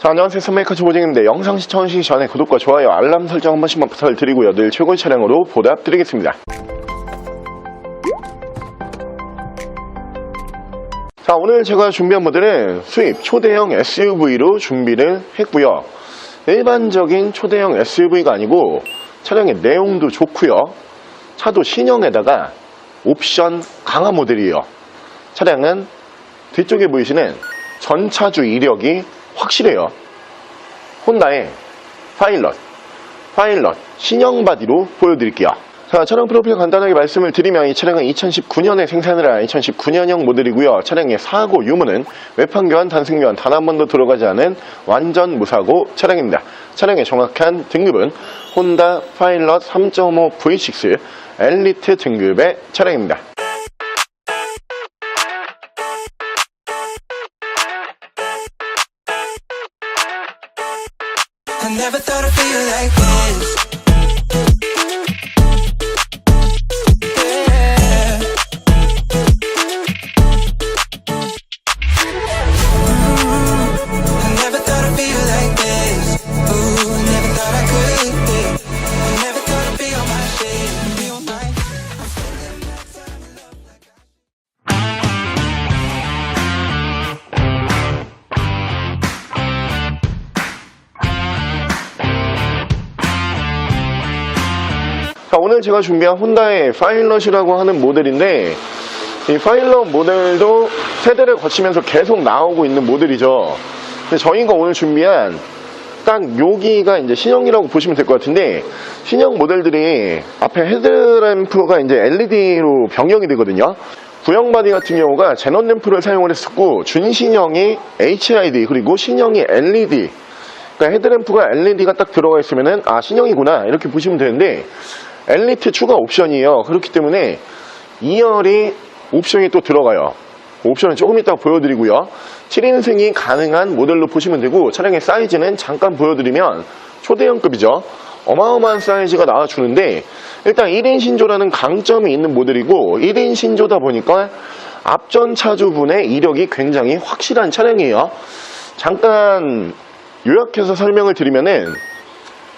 자, 안녕하세요. 선메이커 조보정입니다. 영상 시청하시기 전에 구독과 좋아요, 알람 설정 한 번씩만 부탁드리고요. 늘 최고의 차량으로 보답드리겠습니다. 자, 오늘 제가 준비한 모델은 수입 초대형 SUV로 준비를 했고요. 일반적인 초대형 SUV가 아니고 차량의 내용도 좋고요. 차도 신형에다가 옵션 강화 모델이에요. 차량은 뒤쪽에 보이시는 전차주 이력이 확실해요. 혼다의 파일럿, 파일럿 신형 바디로 보여드릴게요. 자, 차량 프로필 간단하게 말씀을 드리면 이 차량은 2019년에 생산을 한 2019년형 모델이고요. 차량의 사고 유무는 외판 교환, 단승 교환 단 한 번도 들어가지 않은 완전 무사고 차량입니다. 차량의 정확한 등급은 혼다 파일럿 3.5 V6 엘리트 등급의 차량입니다. Never thought I'd feel like 오늘 제가 준비한 혼다의 파일럿이라고 하는 모델인데 이 파일럿 모델도 세대를 거치면서 계속 나오고 있는 모델이죠. 근데 저희가 오늘 준비한 딱 여기가 이제 신형이라고 보시면 될 것 같은데 신형 모델들이 앞에 헤드램프가 이제 LED로 변경이 되거든요. 구형 바디 같은 경우가 제넌 램프를 사용을 했었고 준신형이 HID 그리고 신형이 LED 그러니까 헤드램프가 LED가 딱 들어가 있으면은 아 신형이구나 이렇게 보시면 되는데 엘리트 추가 옵션이에요. 그렇기 때문에 2열이 옵션이 또 들어가요. 옵션은 조금 이따 보여드리고요. 7인승이 가능한 모델로 보시면 되고 차량의 사이즈는 잠깐 보여드리면 초대형급이죠. 어마어마한 사이즈가 나와주는데 일단 1인 신조라는 강점이 있는 모델이고 1인 신조다 보니까 앞전 차주분의 이력이 굉장히 확실한 차량이에요. 잠깐 요약해서 설명을 드리면은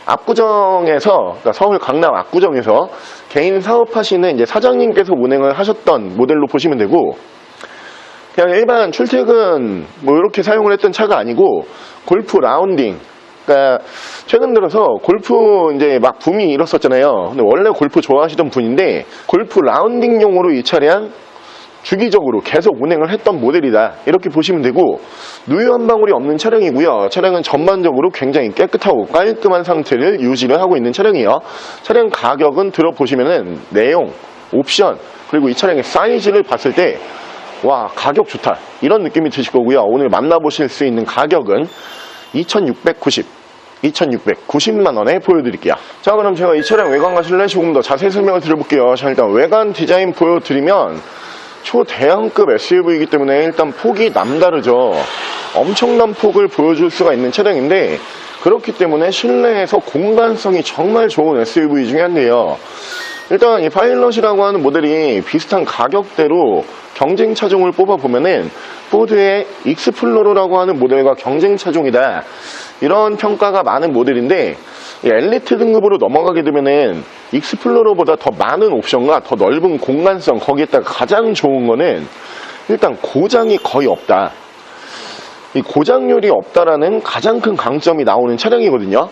압구정에서 그러니까 서울 강남 압구정에서 개인 사업하시는 이제 사장님께서 운행을 하셨던 모델로 보시면 되고 그냥 일반 출퇴근 뭐 이렇게 사용을 했던 차가 아니고 골프 라운딩 그러니까 최근 들어서 골프 이제 막 붐이 일었었잖아요. 근데 원래 골프 좋아하시던 분인데 골프 라운딩용으로 이 차량 주기적으로 계속 운행을 했던 모델이다. 이렇게 보시면 되고 누유 한 방울이 없는 차량이고요. 차량은 전반적으로 굉장히 깨끗하고 깔끔한 상태를 유지를 하고 있는 차량이에요. 차량 가격은 들어보시면은 내용 옵션 그리고 이 차량의 사이즈를 봤을 때 와 가격 좋다. 이런 느낌이 드실 거고요. 오늘 만나보실 수 있는 가격은 2690 2690만 원에 보여드릴게요. 자, 그럼 제가 이 차량 외관과 실내 조금 더 자세히 설명을 드려볼게요. 자, 일단 외관 디자인 보여드리면 초대형급 SUV이기 때문에 일단 폭이 남다르죠. 엄청난 폭을 보여줄 수가 있는 차량인데 그렇기 때문에 실내에서 공간성이 정말 좋은 SUV 중에 한데요. 일단 이 파일럿이라고 하는 모델이 비슷한 가격대로 경쟁 차종을 뽑아 보면은 포드의 익스플로러라고 하는 모델과 경쟁 차종이다 이런 평가가 많은 모델인데 이 엘리트 등급으로 넘어가게 되면은 익스플로러보다 더 많은 옵션과 더 넓은 공간성 거기에다가 가장 좋은 거는 일단 고장이 거의 없다. 이 고장률이 없다라는 가장 큰 강점이 나오는 차량이거든요.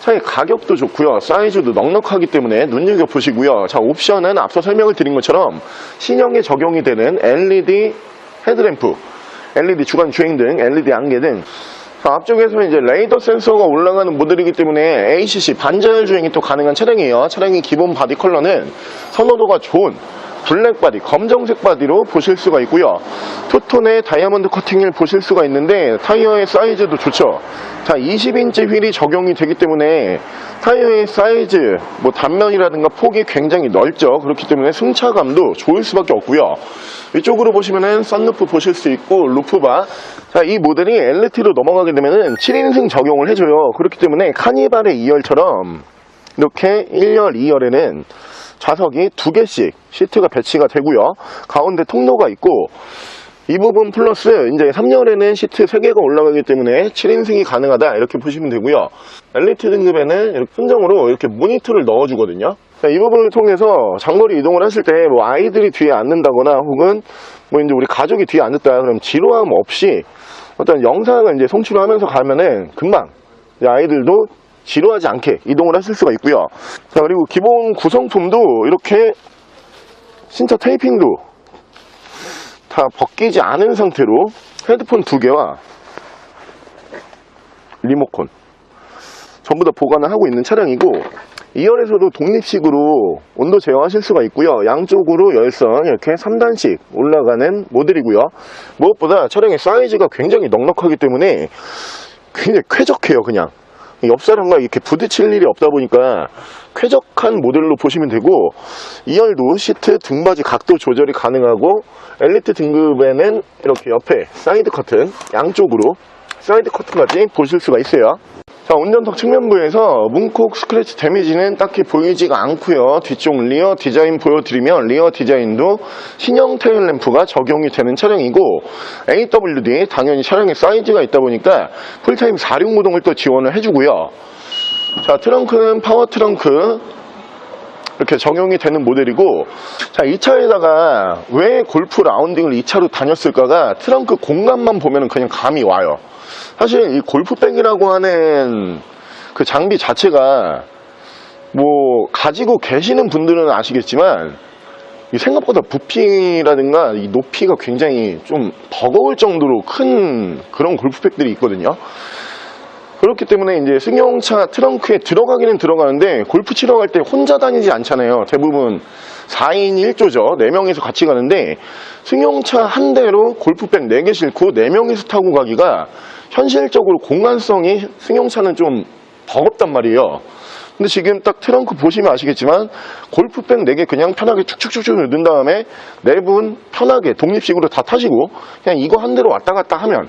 차의 가격도 좋고요. 사이즈도 넉넉하기 때문에 눈여겨보시고요. 자, 옵션은 앞서 설명을 드린 것처럼 신형에 적용이 되는 LED 헤드램프, LED 주간 주행 등, LED 안개 등 자, 앞쪽에서 이제 레이더 센서가 올라가는 모델이기 때문에 ACC 반자율 주행이 또 가능한 차량이에요. 차량의 기본 바디 컬러는 선호도가 좋은 블랙 바디, 검정색 바디로 보실 수가 있고요. 투톤의 다이아몬드 커팅을 보실 수가 있는데 타이어의 사이즈도 좋죠. 자, 20인치 휠이 적용이 되기 때문에 타이어의 사이즈, 뭐 단면이라든가 폭이 굉장히 넓죠. 그렇기 때문에 승차감도 좋을 수밖에 없고요. 이쪽으로 보시면은 썬루프 보실 수 있고 루프바. 자, 이 모델이 LT로 넘어가게 되면은 7인승 적용을 해줘요. 그렇기 때문에 카니발의 2열처럼 이렇게 1열, 2열에는 좌석이 두 개씩 시트가 배치가 되고요. 가운데 통로가 있고 이 부분 플러스 이제 3열에는 시트 3개가 올라가기 때문에 7인승이 가능하다 이렇게 보시면 되고요. 엘리트 등급에는 이렇게 순정으로 이렇게 모니터를 넣어주거든요. 자, 이 부분을 통해서 장거리 이동을 하실 때뭐 아이들이 뒤에 앉는다거나 혹은 뭐 이제 우리 가족이 뒤에 앉았다 그럼 지루함 없이 어떤 영상을 이제 송출하면서 가면은 금방 아이들도 지루하지 않게 이동을 하실 수가 있고요. 자, 그리고 기본 구성품도 이렇게 신차 테이핑도 다 벗기지 않은 상태로 헤드폰 두 개와 리모컨 전부 다 보관을 하고 있는 차량이고 2열에서도 독립식으로 온도 제어하실 수가 있고요. 양쪽으로 열선 이렇게 3단씩 올라가는 모델이고요. 무엇보다 차량의 사이즈가 굉장히 넉넉하기 때문에 굉장히 쾌적해요, 그냥. 옆 사람과 이렇게 부딪힐 일이 없다 보니까 쾌적한 모델로 보시면 되고 2열도 시트 등받이 각도 조절이 가능하고 엘리트 등급에는 이렇게 옆에 사이드 커튼 양쪽으로 사이드 커튼까지 보실 수가 있어요 자 운전석 측면부에서 문콕 스크래치 데미지는 딱히 보이지가 않고요. 뒤쪽 리어 디자인 보여드리면 리어 디자인도 신형 테일 램프가 적용이 되는 차량이고 AWD 당연히 차량의 사이즈가 있다 보니까 풀타임 4륜구동을 또 지원을 해주고요. 자 트렁크는 파워 트렁크. 이렇게 적용이 되는 모델이고 자 이 차에다가 왜 골프 라운딩을 이 차로 다녔을까가 트렁크 공간만 보면 그냥 감이 와요 사실 이 골프백이라고 하는 그 장비 자체가 뭐 가지고 계시는 분들은 아시겠지만 이 생각보다 부피라든가 이 높이가 굉장히 좀 버거울 정도로 큰 그런 골프백들이 있거든요. 그렇기 때문에 이제 승용차 트렁크에 들어가기는 들어가는데 골프 치러 갈 때 혼자 다니지 않잖아요. 대부분 4인 1조죠. 4명이서 같이 가는데 승용차 한 대로 골프백 4개 싣고 4명이서 타고 가기가 현실적으로 공간성이 승용차는 좀 버겁단 말이에요. 근데 지금 딱 트렁크 보시면 아시겠지만 골프백 4개 그냥 편하게 축축축축 넣은 다음에 네 분 편하게 독립식으로 다 타시고 그냥 이거 한 대로 왔다 갔다 하면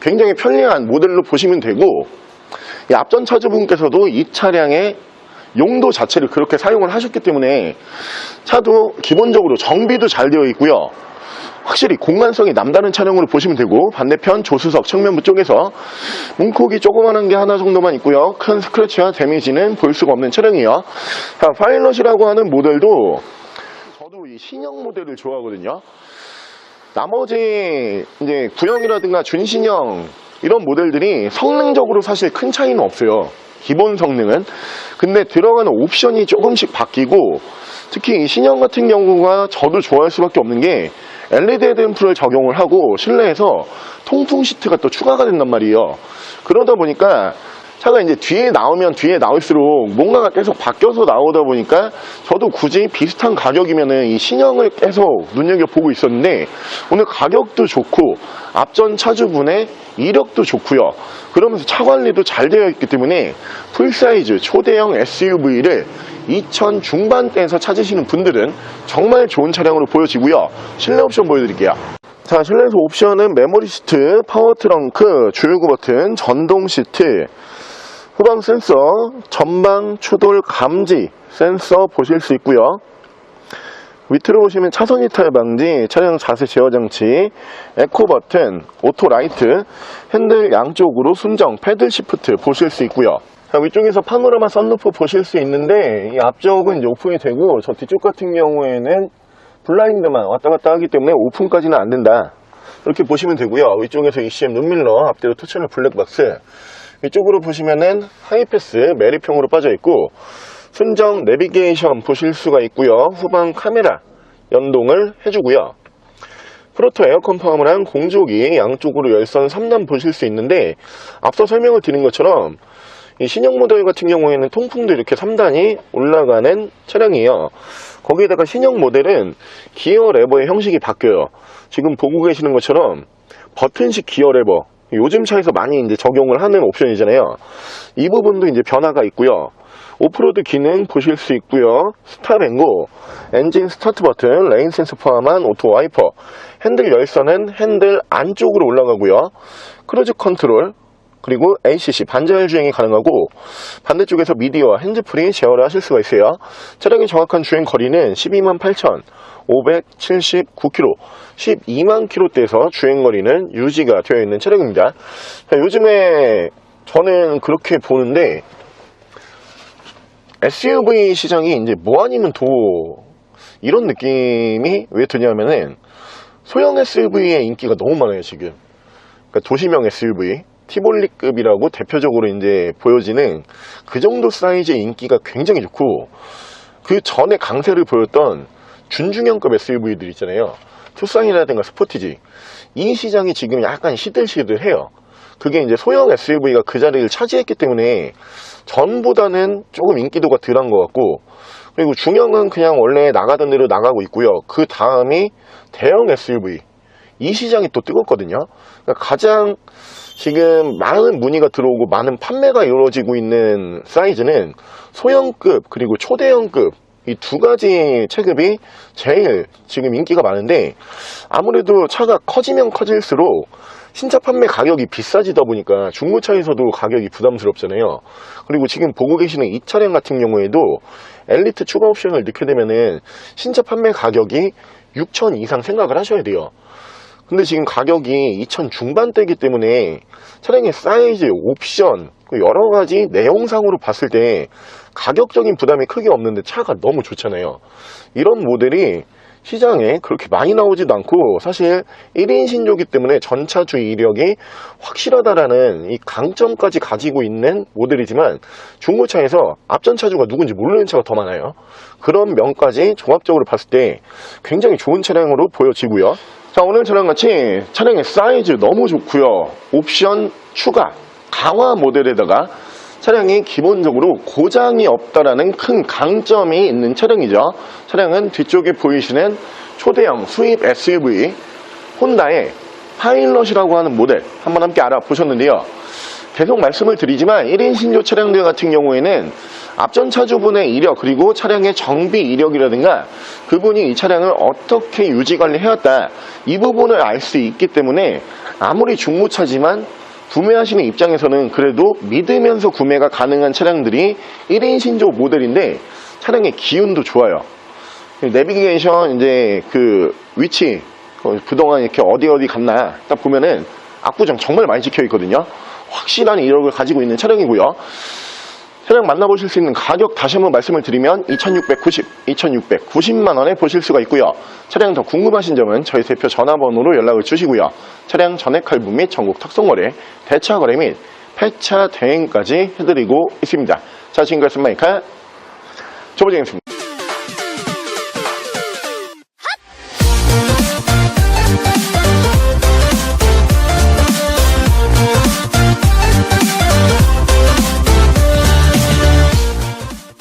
굉장히 편리한 모델로 보시면 되고 이 앞전 차주분께서도 이 차량의 용도 자체를 그렇게 사용을 하셨기 때문에 차도 기본적으로 정비도 잘 되어 있고요. 확실히 공간성이 남다른 차량으로 보시면 되고 반대편 조수석 측면부 쪽에서 문콕이 조그만한 게 하나 정도만 있고요. 큰 스크래치와 데미지는 볼 수가 없는 차량이에요. 자, 파일럿이라고 하는 모델도 저도 이 신형 모델을 좋아하거든요. 나머지 이제 구형이라든가 준신형 이런 모델들이 성능적으로 사실 큰 차이는 없어요. 기본 성능은. 근데 들어가는 옵션이 조금씩 바뀌고 특히 이 신형 같은 경우가 저도 좋아할 수밖에 없는 게 LED 헤드램프를 적용을 하고 실내에서 통풍 시트가 또 추가가 된단 말이에요. 그러다 보니까 차가 이제 뒤에 나오면 뒤에 나올수록 뭔가가 계속 바뀌어서 나오다 보니까 저도 굳이 비슷한 가격이면은 이 신형을 계속 눈여겨보고 있었는데 오늘 가격도 좋고 앞전 차주분의 이력도 좋고요. 그러면서 차 관리도 잘 되어 있기 때문에 풀사이즈 초대형 SUV를 2000 중반대에서 찾으시는 분들은 정말 좋은 차량으로 보여지고요. 실내 옵션 보여드릴게요. 자, 실내에서 옵션은 메모리 시트, 파워 트렁크, 주유구 버튼, 전동 시트, 후방 센서, 전방 추돌 감지 센서 보실 수 있고요. 밑으로 보시면 차선 이탈 방지, 차량 자세 제어 장치, 에코 버튼, 오토 라이트, 핸들 양쪽으로 순정, 패들 시프트 보실 수 있고요. 자, 위쪽에서 파노라마 썬루프 보실 수 있는데 이 앞쪽은 오픈이 되고 저 뒤쪽 같은 경우에는 블라인드만 왔다 갔다 하기 때문에 오픈까지는 안 된다. 이렇게 보시면 되고요. 위쪽에서 ECM 룸밀러, 앞뒤로 터치널 블랙박스, 이쪽으로 보시면은 하이패스 메리평으로 빠져 있고 순정 내비게이션 보실 수가 있고요. 후방 카메라 연동을 해주고요. 프로토 에어컨 파워랑 공조기 양쪽으로 열선 3단 보실 수 있는데 앞서 설명을 드린 것처럼 이 신형 모델 같은 경우에는 통풍도 이렇게 3단이 올라가는 차량이에요. 거기에다가 신형 모델은 기어 레버의 형식이 바뀌어요. 지금 보고 계시는 것처럼 버튼식 기어 레버 요즘 차에서 많이 이제 적용을 하는 옵션이잖아요. 이 부분도 이제 변화가 있고요. 오프로드 기능 보실 수 있고요. 스탑 앤고, 엔진 스타트 버튼, 레인 센서 포함한 오토 와이퍼, 핸들 열선은 핸들 안쪽으로 올라가고요. 크루즈 컨트롤, 그리고 ACC 반자율 주행이 가능하고 반대쪽에서 미디어와 핸즈프리 제어를 하실 수가 있어요. 차량의 정확한 주행 거리는 12만 8,579km, 12만 km대에서 주행 거리는 유지가 되어 있는 차량입니다. 자, 요즘에 저는 그렇게 보는데 SUV 시장이 이제 뭐 아니면 도 이런 느낌이 왜 드냐면은 소형 SUV의 인기가 너무 많아요 지금. 그러니까 도시명 SUV 티볼리급이라고 대표적으로 이제 보여지는 그 정도 사이즈의 인기가 굉장히 좋고 그 전에 강세를 보였던 준중형급 SUV들 있잖아요. 투싼이라든가 스포티지 이 시장이 지금 약간 시들시들해요. 그게 이제 소형 SUV가 그 자리를 차지했기 때문에 전보다는 조금 인기도가 덜한 것 같고 그리고 중형은 그냥 원래 나가던 대로 나가고 있고요. 그 다음이 대형 SUV 이 시장이 또 뜨겁거든요. 그러니까 가장 지금 많은 문의가 들어오고 많은 판매가 이루어지고 있는 사이즈는 소형급 그리고 초대형급 이 두 가지 체급이 제일 지금 인기가 많은데 아무래도 차가 커지면 커질수록 신차 판매 가격이 비싸지다 보니까 중고차에서도 가격이 부담스럽잖아요. 그리고 지금 보고 계시는 이 차량 같은 경우에도 엘리트 추가 옵션을 넣게 되면은 신차 판매 가격이 6천 이상 생각을 하셔야 돼요. 근데 지금 가격이 2천 중반대이기 때문에 차량의 사이즈, 옵션, 그 여러 가지 내용상으로 봤을 때 가격적인 부담이 크게 없는데 차가 너무 좋잖아요. 이런 모델이 시장에 그렇게 많이 나오지도 않고 사실 1인 신조기 때문에 전차주 이력이 확실하다라는 이 강점까지 가지고 있는 모델이지만 중고차에서 앞전 차주가 누군지 모르는 차가 더 많아요. 그런 면까지 종합적으로 봤을 때 굉장히 좋은 차량으로 보여지고요. 자 오늘 차량 같이 차량의 사이즈 너무 좋고요. 옵션 추가 강화 모델에다가 차량이 기본적으로 고장이 없다라는 큰 강점이 있는 차량이죠. 차량은 뒤쪽에 보이시는 초대형 수입 SUV 혼다의 파일럿이라고 하는 모델 한번 함께 알아보셨는데요. 계속 말씀을 드리지만 1인 신조 차량들 같은 경우에는 앞전 차주분의 이력 그리고 차량의 정비 이력이라든가 그분이 이 차량을 어떻게 유지 관리해왔다 이 부분을 알 수 있기 때문에 아무리 중고차지만 구매하시는 입장에서는 그래도 믿으면서 구매가 가능한 차량들이 1인 신조 모델인데 차량의 기운도 좋아요. 내비게이션 이제 그 위치 어, 그동안 이렇게 어디 어디 갔나 딱 보면은 압구정 정말 많이 찍혀 있거든요. 확실한 이력을 가지고 있는 차량이고요. 차량 만나보실 수 있는 가격 다시 한번 말씀을 드리면 2690, 2690만 원에 보실 수가 있고요. 차량 더 궁금하신 점은 저희 대표 전화번호로 연락을 주시고요. 차량 전액 할부 및 전국 탁송거래, 대차 거래 및 폐차 대행까지 해드리고 있습니다. 자, 지금까지 마이카 조보정이었습니다.